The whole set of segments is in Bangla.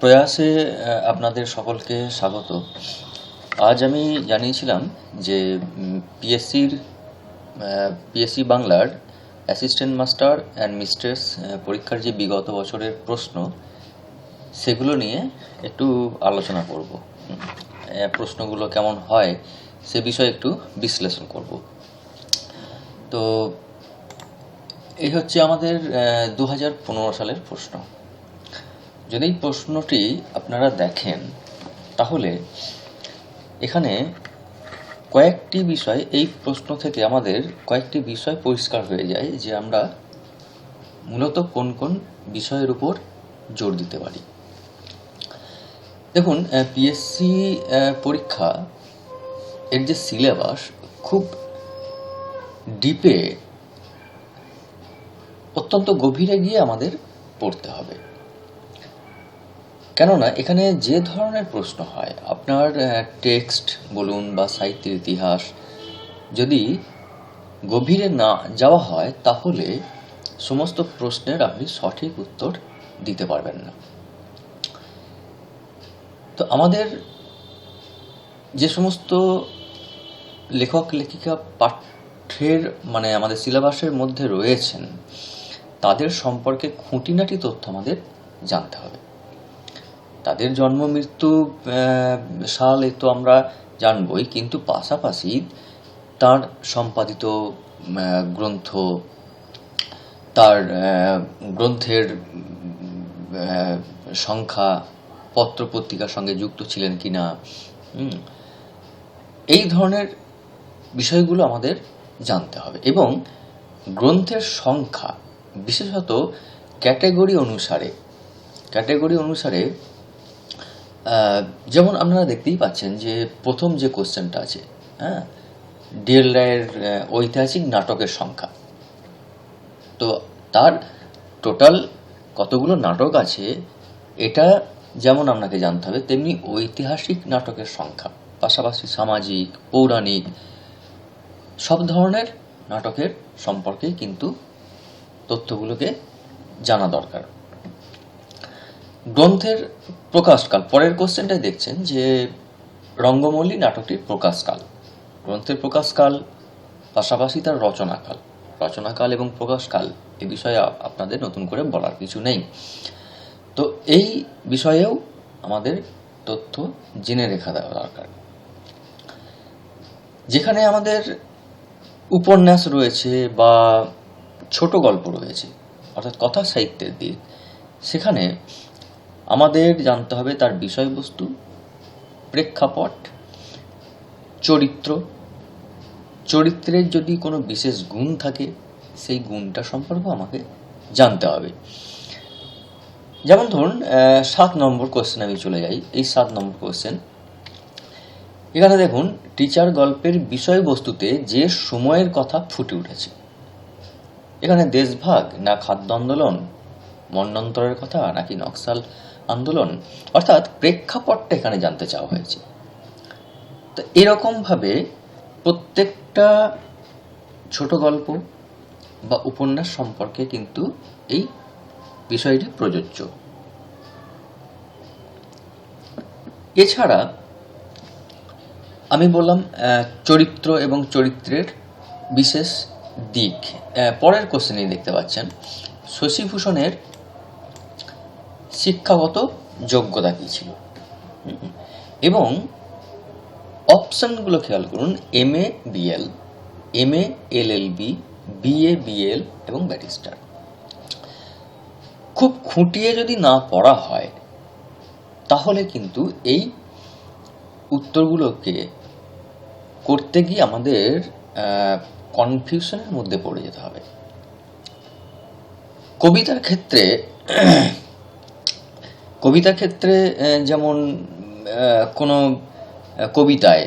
প্রয়াসে আপনাদের সকলকে স্বাগত। আজ আমি জানিয়েছিলাম যে পিএসসির পিএসসি বাংলার অ্যাসিস্ট্যান্ট মাস্টার অ্যান্ড মিস্ট্রেস পরীক্ষার যে বিগত বছরের প্রশ্ন, সেগুলো নিয়ে একটু আলোচনা করব। প্রশ্নগুলো কেমন হয়, সে বিষয়ে একটু বিশ্লেষণ করব। তো, এই হচ্ছে আমাদের দু হাজার পনেরো সালের প্রশ্ন। যদি এই প্রশ্নটি আপনারা দেখেন, তাহলে এখানে কয়েকটি বিষয়, এই প্রশ্ন থেকে আমাদের কয়েকটি বিষয় পরিষ্কার হয়ে যায় যে আমরা মূলত কোন কোন বিষয়ের উপর জোর দিতে পারি। দেখুন পিএসসি পরীক্ষা এর যে সিলেবাস খুব ডিপে অত্যন্ত গভীরে গিয়ে আমাদের পড়তে হবে। কেননা, এখানে যে ধরনের প্রশ্ন হয়, আপনার টেক্সট বলুন বা সাহিত্যের ইতিহাস, যদি গভীরে না যাওয়া হয়, তাহলে সমস্ত প্রশ্নের আপনি সঠিক উত্তর দিতে পারবেন না। তো আমাদের যে সমস্ত লেখক, লেখিকা পাঠ্যের মানে আমাদের সিলেবাসের মধ্যে রয়েছেন, তাদের সম্পর্কে খুঁটিনাটি তথ্য আমাদের জানতে হবে। তাদের জন্ম মৃত্যু সাল এ তো আমরা জানবই কিন্তু পাশাপাশি তার সম্পাদিত গ্রন্থ তার গ্রন্থের সংখ্যা পত্র পত্রিকার সঙ্গে যুক্ত ছিলেন কিনা হুম, এই ধরনের বিষয়গুলো আমাদের জানতে হবে। এবং গ্রন্থের সংখ্যা বিশেষত ক্যাটাগরি অনুসারে ক্যাটাগরি অনুসারে যেমন আপনারা দেখতেই পাচ্ছেন যে প্রথম যে কোশ্চেনটা আছে হ্যাঁ ডিএল রায়ের ঐতিহাসিক নাটকের সংখ্যা। তো তার টোটাল কতগুলো নাটক আছে, এটা যেমন আপনাকে জানতে হবে, তেমনি ঐতিহাসিক নাটকের সংখ্যা, পাশাপাশি সামাজিক, পৌরাণিক, সব ধরনের নাটকের সম্পর্কে কিন্তু তথ্যগুলোকে জানা দরকার। গ্রন্থের প্রকাশকাল, পরের কোশ্চেনটাই দেখছেন যে রঙ্গমল্লী নাটকটির প্রকাশকাল। গ্রন্থের প্রকাশকাল, পাশাপাশি তার রচনাকাল। রচনাকাল এবং প্রকাশকাল এ বিষয়ে আপনাদের নতুন করে বলার কিছু নেই। তো এই বিষয়েও আমাদের তথ্য জেনে রেখা দেওয়া দরকার। যেখানে আমাদের উপন্যাস রয়েছে বা ছোট গল্প রয়েছে, অর্থাৎ কথা সাহিত্যের দিক, সেখানে আমাদের জানতে হবে তার বিষয়বস্তু, প্রেক্ষাপট, চরিত্র। চরিত্রের যদি কোনো বিশেষ গুণ থাকে, সেই গুণটা সম্পর্কে আমাকে জানতে হবে। যেমন ধরুন সাত নম্বর কোশ্চেন আমি চলে যাই। এই সাত নম্বর কোশ্চেন এখানে দেখুন টিচার গল্পের বিষয়বস্তুতে যে সময়ের কথা ফুটে উঠেছে। এখানে দেশভাগ না খাদ্য আন্দোলন মন্বন্তরের কথা নাকি নকশাল আন্দোলন, অর্থাৎ প্রেক্ষাপটটা এখানে জানতে চাওয়া হয়েছে। তো এরকমভাবে প্রত্যেকটা ছোট গল্প বা উপন্যাস সম্পর্কে কিন্তু এই বিষয়টি প্রযোজ্য। এছাড়া আমি বললাম চরিত্র এবং চরিত্রের বিশেষ দিক। পরের কোশ্চেনেই দেখতে পাচ্ছেন। শশীভূষণের শিক্ষাগত যোগ্যতা কী ছিল? এবং অপশানগুলো খেয়াল করুন M A BL M A L L B BA BL এবং ব্যারিস্টার খুব খুঁটিয়ে যদি না পড়া হয়, তাহলে কিন্তু এই উত্তরগুলোকে করতে গিয়ে আমাদের কনফিউশনের মধ্যে পড়ে যেতে হবে। কবিতার ক্ষেত্রে কবিতার ক্ষেত্রে যেমন কোনো কবিতায়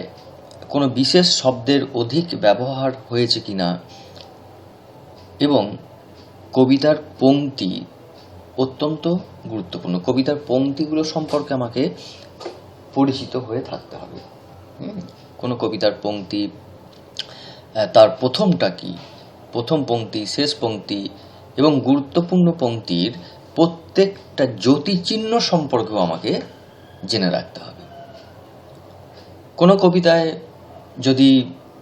কোনো বিশেষ শব্দের অধিক ব্যবহার হয়েছে কি না এবং কবিতার পংক্তি অত্যন্ত গুরুত্বপূর্ণ। কবিতার পংক্তিগুলো সম্পর্কে আমাকে পরিচিত হয়ে থাকতে হবে? কোনো কবিতার পংক্তি তার প্রথমটা কি? প্রথম পংক্তি, শেষ পংক্তি এবং গুরুত্বপূর্ণ পংক্তির প্রত্যেকটা জ্যোতিচিহ্ন সম্পর্কেও আমাকে জেনে রাখতে হবে। কোনো কবিতায় যদি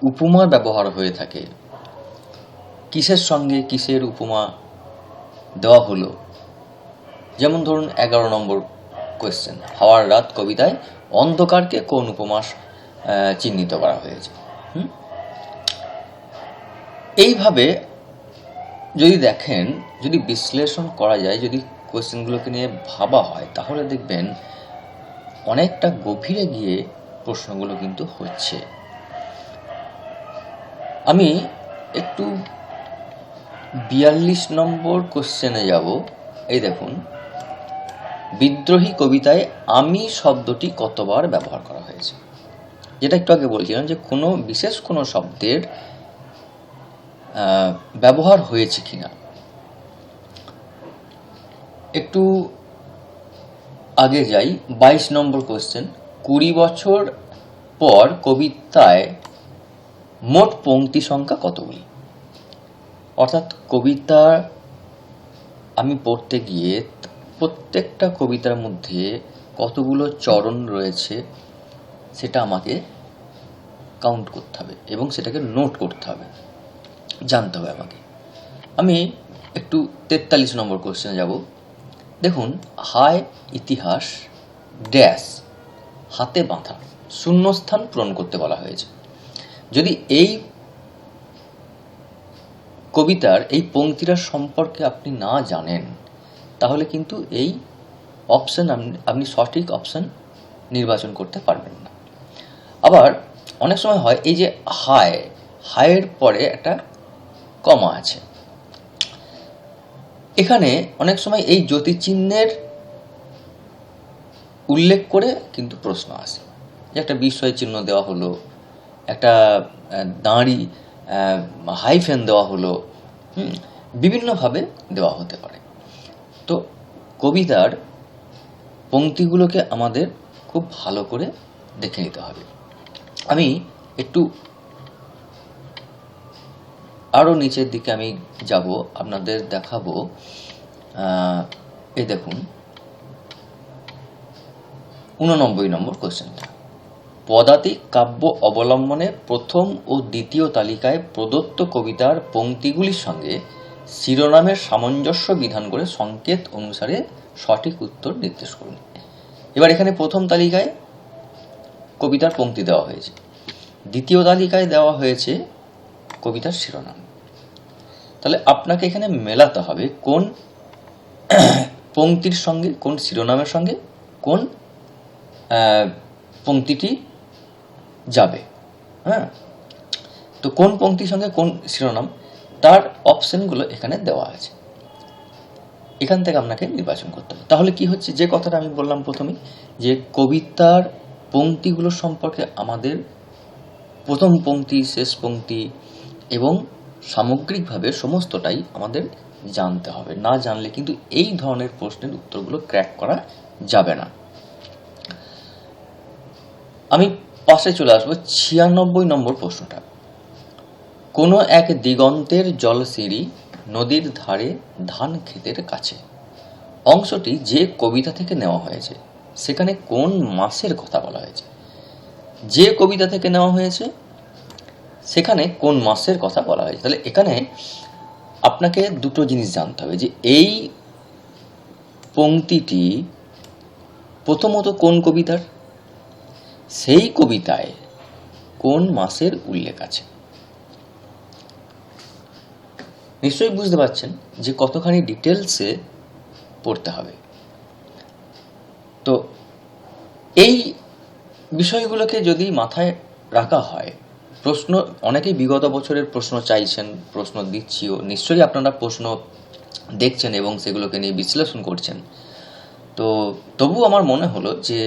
উপমার ব্যবহার হয়ে থাকে, কিসের সঙ্গে কিসের উপমা দেওয়া হলো? যেমন ধরুন এগারো নম্বর কোয়েশ্চেন হাওয়ার রাত কবিতায় অন্ধকারকে কোন উপমাস চিহ্নিত করা হয়েছে? এইভাবে যদি দেখেন, যদি বিশ্লেষণ করা যায়, যদি কোয়েশ্চেনগুলোকে নিয়ে ভাবা হয়, তাহলে দেখবেন অনেকটা গভীরে গিয়ে প্রশ্নগুলো কিন্তু হচ্ছে। আমি একটু বিয়াল্লিশ নম্বর কোশ্চেনে যাব। এই দেখুন, বিদ্রোহী কবিতায় আমি শব্দটি কতবার ব্যবহার করা হয়েছে? যেটা একটু আগে বলছিলাম যে কোনো, বিশেষ কোনো শব্দের ব্যবহার হয়েছে কিনা। একটু আগে যাই, বাইশ নম্বর কোশ্চেন কুড়ি বছর পর কবিতায় মোট পংক্তি সংখ্যা কতগুলি? অর্থাৎ কবিতা আমি পড়তে গিয়ে প্রত্যেকটা কবিতার মধ্যে কতগুলো চরণ রয়েছে সেটা আমাকে কাউন্ট করতে হবে এবং সেটাকে নোট করতে হবে। জানতে হবে আমাকে। আমি একটু তেতাল্লিশ নম্বর কোশ্চেনে যাব। দেখুন, হায় ইতিহাস, ড্যাশ, হাতে বাঁধা, শূন্যস্থান পূরণ করতে বলা হয়েছে। যদি এই কবিতার, এই পংক্তিটার সম্পর্কে আপনি না জানেন, তাহলে কিন্তু এই অপশন আপনি সঠিক অপশন নির্বাচন করতে পারবেন না। আবার অনেক সময় হয়, এই যে হায়, হায়ের পরে একটা কমা আছে। এখানে অনেক সময় এই জ্যোতিচিহ্নের উল্লেখ করে কিন্তু প্রশ্ন আসে। যে একটা বিস্ময় চিহ্ন দেওয়া হলো একটা দাঁড়ি হাইফেন দেওয়া হলো হুম, বিভিন্নভাবে দেওয়া হতে পারে। তো কবিতার পংক্তিগুলোকে আমাদের খুব ভালো করে দেখে নিতে হবে। আমি একটু আরও নিচের দিকে আমি যাব, আপনাদের দেখাবো। এই দেখুন। উননব্বই নম্বর কোশ্চেনটা। পদাতিক কাব্য অবলম্বনে প্রথম ও দ্বিতীয় তালিকায় প্রদত্ত কবিতার পংক্তিগুলির সঙ্গে শিরোনামের সামঞ্জস্য বিধান করে সংকেত অনুসারে সঠিক উত্তর নির্দেশ করুন। এবার এখানে প্রথম তালিকায় কবিতার পংক্তি দেওয়া হয়েছে। দ্বিতীয় তালিকায় দেওয়া হয়েছে কবিতার শিরোনাম। তাহলে আপনাকে এখানে মেলাতে হবে কোন পংক্তির সঙ্গে কোন শিরোনামের সঙ্গে কোন আহ, পংক্তিটি যাবে। হ্যাঁ? তো কোন পংক্তির সঙ্গে কোন শিরোনাম তার অপশনগুলো এখানে দেওয়া আছে। এখান থেকে আপনাকে নির্বাচন করতে হবে। তাহলে কি হচ্ছে? যে কথাটা আমি বললাম প্রথমে যে কবিতার পংক্তিগুলো সম্পর্কে আমাদের প্রথম পংক্তি শেষ পংক্তি এবং সামগ্রিকভাবে সমস্তটাই আমাদের জানতে হবে। না জানলে কিন্তু এই ধরনের প্রশ্নের উত্তরগুলো ক্র্যাক করা যাবে না। আমি পাশে চলে আসব ছিয়ানব্বই নম্বর প্রশ্নটা। কোনো এক দিগন্তের জলসিঁড়ি নদীর ধারে ধান ক্ষেতের কাছে। অংশটি যে কবিতা থেকে নেওয়া হয়েছে, সেখানে কোন মাসের কথা বলা হয়েছে? যে কবিতা থেকে নেওয়া হয়েছে সেখানে কোন মাসের কথা বলা হয়েছে? তাহলে এখানে আপনাকে দুটো জিনিস জানতে হবে যে এই পংক্তিটি প্রথমত কোন কবিতার? সেই কবিতায় কোন মাসের উল্লেখ আছে? নিশ্চয়ই বুঝতে পারছেন যে কতখানি ডিটেলসে পড়তে হবে। তো এই বিষয়গুলোকে যদি মাথায় রাখা হয় প্রশ্ন, অনেকেই বিগত বছরের প্রশ্ন চাইছেন, প্রশ্ন দিচ্ছিও। নিশ্চয়ই আপনারা প্রশ্ন দেখছেন এবং সেগুলোকে নিয়ে বিশ্লেষণ করছেন। তো তবু আমার মনে হলো যে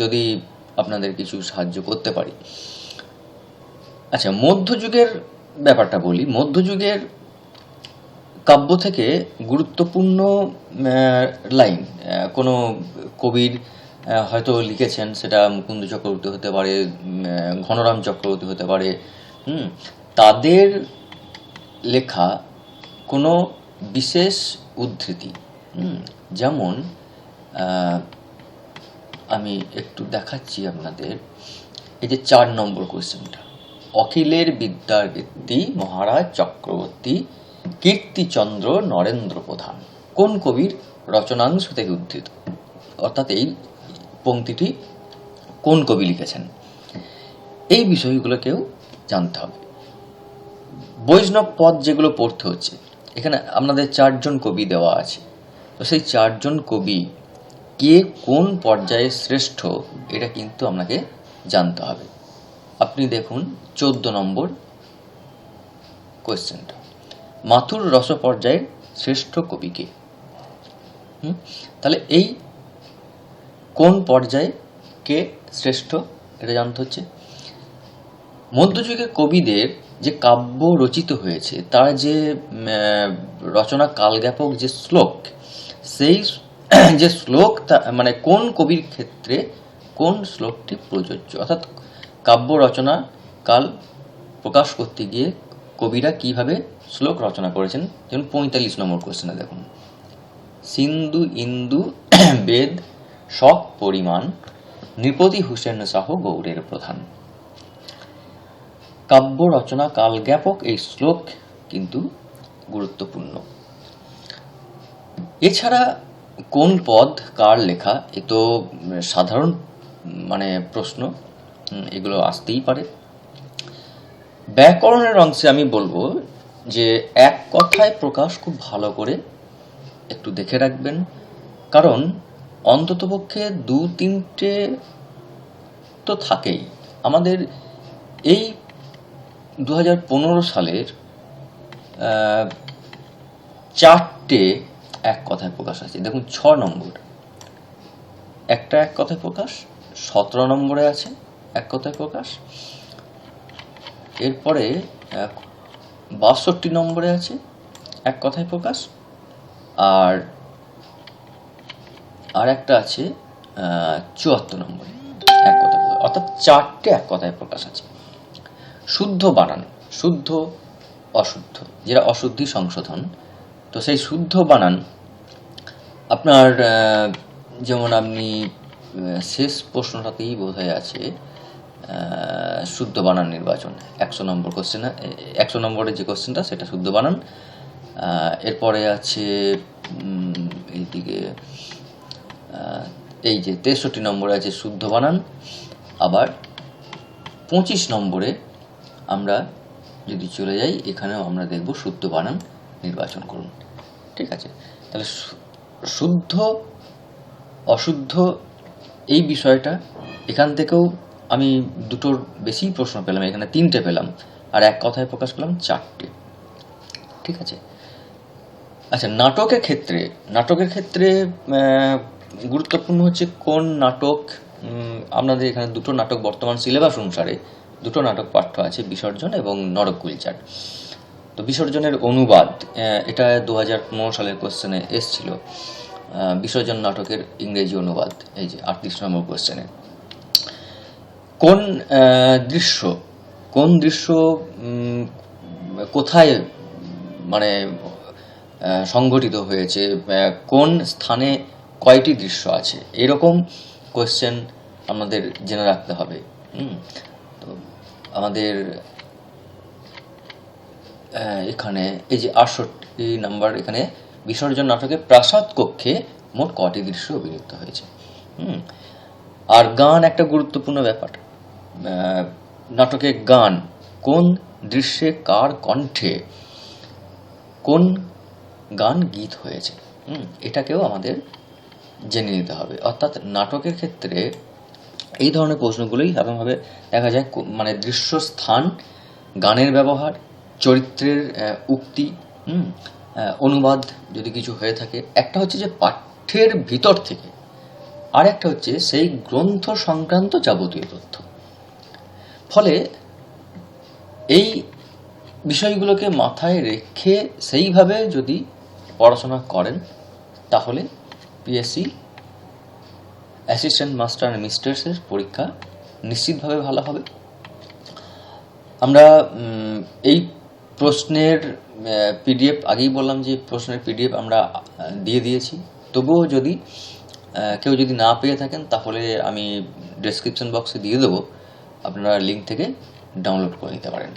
যদি আপনাদের কিছু সাহায্য করতে পারি। আচ্ছা মধ্যযুগের ব্যাপারটা বলি। মধ্যযুগের কাব্য থেকে গুরুত্বপূর্ণ লাইন কোনো কবির হয়তো লিখেছেন, সেটা মুকুন্দ চক্রবর্তী হতে পারে ঘনরাম চক্রবর্তী হতে পারে, হুম, তাদের লেখা কোনো বিশেষ উদ্ধৃতি যেমন আমি একটু দেখাচ্ছি আপনাদের, এই যে চার নম্বর কোয়েশ্চেনটা অখিলের বিদ্যার বৃত্তি মহারাজ চক্রবর্তী, কীর্তিচন্দ্র নরেন্দ্র প্রধান, কোন কবির রচনাংশ থেকে উদ্ধৃত? অর্থাৎ এই পংক্তিটি কোন কবি লিখেছেন? এই বিষয়গুলোকেও জানতে হবে। বৈষ্ণব পদ যেগুলো পড়তে হচ্ছে, এখানে আপনাদের চারজন কবি দেওয়া আছে। তো সেই চারজন কবি কে কোন পর্যায়ে শ্রেষ্ঠ, এটা কিন্তু আপনাকে জানতে হবে। আপনি দেখুন চোদ্দ নম্বর কোয়েশ্চেনটা মাথুর রস পর্যায়ের শ্রেষ্ঠ কবিকে? তাহলে এই কোন পর্যায়ে কে শ্রেষ্ঠ? এটা জানতে হচ্ছে। মধ্যযুগের কবিদের যে কাব্য রচিত হয়েছে, তার যে রচনা কালজ্ঞাপক যে শ্লোক, সেই যে শ্লোক মানে কোন কবির ক্ষেত্রে কোন শ্লোকটি প্রযোজ্য? অর্থাৎ কাব্য রচনা কাল প্রকাশ করতে গিয়ে কবিরা কীভাবে শ্লোক রচনা করেছেন? যেমন পঁয়তাল্লিশ নম্বর কোশ্চেনে দেখুন। সিন্ধু, ইন্দু, বেদ শক পরিমাণ নৃপতি হুসেন শাহ গৌড়ের প্রধান। কাব্য রচনা কাল জ্ঞাপক এই শ্লোক কিন্তু গুরুত্বপূর্ণ। এছাড়া কোন পদ, কার লেখা, এ তো সাধারণ মানে প্রশ্ন এগুলো আসতেই পারে। ব্যাকরণের অংশে আমি বলব যে, এক কথায় প্রকাশ খুব ভালো করে একটু দেখে রাখবেন। কারণ অন্ততপক্ষে দু, তিনটে তো থাকেই। আমাদের এই দু হাজার পনেরো সালের চারটে এক কথায় প্রকাশ আছে দেখুন, ছ নম্বর। একটা এক কথায় প্রকাশ, সতেরো নম্বরে আছে এক কথায় প্রকাশ। এরপরে বাষট্টি নম্বরে আছে এক কথায় প্রকাশ। আর আর একটা আছে চুয়াত্তর নম্বরে। এক কথায় অর্থাৎ চারটে এক কথায় প্রকাশ আছে। শুদ্ধ বানান, শুদ্ধ, অশুদ্ধ। যেটা অশুদ্ধি সংশোধন। তো সেই শুদ্ধ বানান, আপনার যেমন আপনি শেষ প্রশ্নটাতেই বোধহয় আছে শুদ্ধ বানান নির্বাচন। একশো নম্বর কোশ্চেন একশো নম্বরের যে কোশ্চেনটা সেটা শুদ্ধ বানান। এরপরে আছে এইদিকে এই যে তেষট্টি নম্বরে আছে শুদ্ধ বানান, আবার পঁচিশ নম্বরে আমরা যদি চলে যাই, এখানেও আমরা দেখব শুদ্ধ বানান নির্বাচন করুন। ঠিক আছে? তাহলে শুদ্ধ, অশুদ্ধ এই বিষয়টা এখান থেকেও আমি দুটোর বেশি প্রশ্ন পেলাম, এখানে তিনটে পেলাম, আর এক কথায় প্রকাশ পেলাম চারটে। ঠিক আছে? আচ্ছা নাটকের ক্ষেত্রে নাটকের ক্ষেত্রে গুরুত্বপূর্ণ হচ্ছে কোন নাটক আপনাদের এখানে দুটো নাটক বর্তমান সিলেবাস অনুসারে দুটো নাটক পাঠ্য আছে, বিসর্জন এবং নরক কুলচার তো বিসর্জনের অনুবাদ এটা দু হাজার পনেরো সালের কোশ্চেনে এসছিল। বিসর্জন নাটকের ইংরেজি অনুবাদ, এই যে আটত্রিশ নম্বর কোশ্চেনে কোন দৃশ্য কোন দৃশ্য কোথায় মানে সংঘটিত হয়েছে কোন স্থানে কয়টি দৃশ্য আছে? এরকম কোয়েশ্চেন আমাদের জেনে রাখতে হবে। হুম? তো আমাদের এখানে এই যে আটষট্টি নাম্বার, এখানে বিসর্জন নাটকে প্রাসাদ কক্ষে মোট কটি দৃশ্য অভিনীত হয়েছে? হুম? আর গান একটা গুরুত্বপূর্ণ ব্যাপার। নাটকে গান কোন দৃশ্যে কার কণ্ঠে কোন গান গীত হয়েছে? এটাকেও আমাদের জেনে নিতে হবে। অর্থাৎ নাটকের ক্ষেত্রে এই ধরনের প্রশ্নগুলোই সাধারণভাবে দেখা যায় মানে দৃশ্য স্থান গানের ব্যবহার, চরিত্রের উক্তি অনুবাদ যদি কিছু হয়ে থাকে। একটা হচ্ছে যে পাঠ্যের ভিতর থেকে আর একটা হচ্ছে সেই গ্রন্থ সংক্রান্ত যাবতীয় তথ্য। ফলে এই বিষয়গুলোকে মাথায় রেখে সেইভাবে যদি পড়াশোনা করেন, তাহলে পিএসসি অ্যাসিস্ট্যান্ট মাস্টার অ্যান্ড মিস্টার্সের পরীক্ষা নিশ্চিতভাবে ভালো হবে। আমরা এই প্রশ্নের পিডিএফ আগেই বললাম যে প্রশ্নের পিডিএফ আমরা দিয়ে দিয়েছি। তবুও যদি কেউ যদি না পেয়ে থাকেন, তাহলে আমি ডেসক্রিপশন বক্সে দিয়ে দেবো। আপনারা লিঙ্ক থেকে ডাউনলোড করে নিতে পারেন।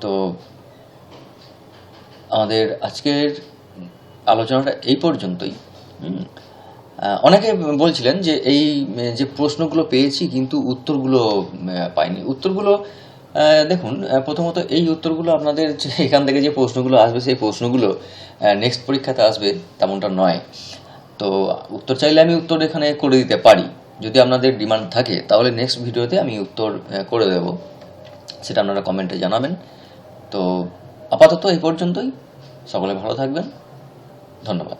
তো, আমাদের আজকের আলোচনাটা এই পর্যন্তই। অনেকে বলছিলেন যে এই যে প্রশ্নগুলো পেয়েছি কিন্তু উত্তরগুলো পাইনি। উত্তরগুলো দেখুন প্রথমত এই উত্তরগুলো আপনাদের এখান থেকে যে প্রশ্নগুলো আসবে, সেই প্রশ্নগুলো নেক্সট পরীক্ষাতে আসবে তেমনটা নয়। তো উত্তর চাইলে আমি উত্তর এখানে করে দিতে পারি। যদি আপনাদের ডিমান্ড থাকে, তাহলে নেক্সট ভিডিওতে আমি উত্তর করে দেব। সেটা আপনারা কমেন্টে জানাবেন। তো আপাতত এই পর্যন্তই। সকলে ভালো থাকবেন। ধন্যবাদ।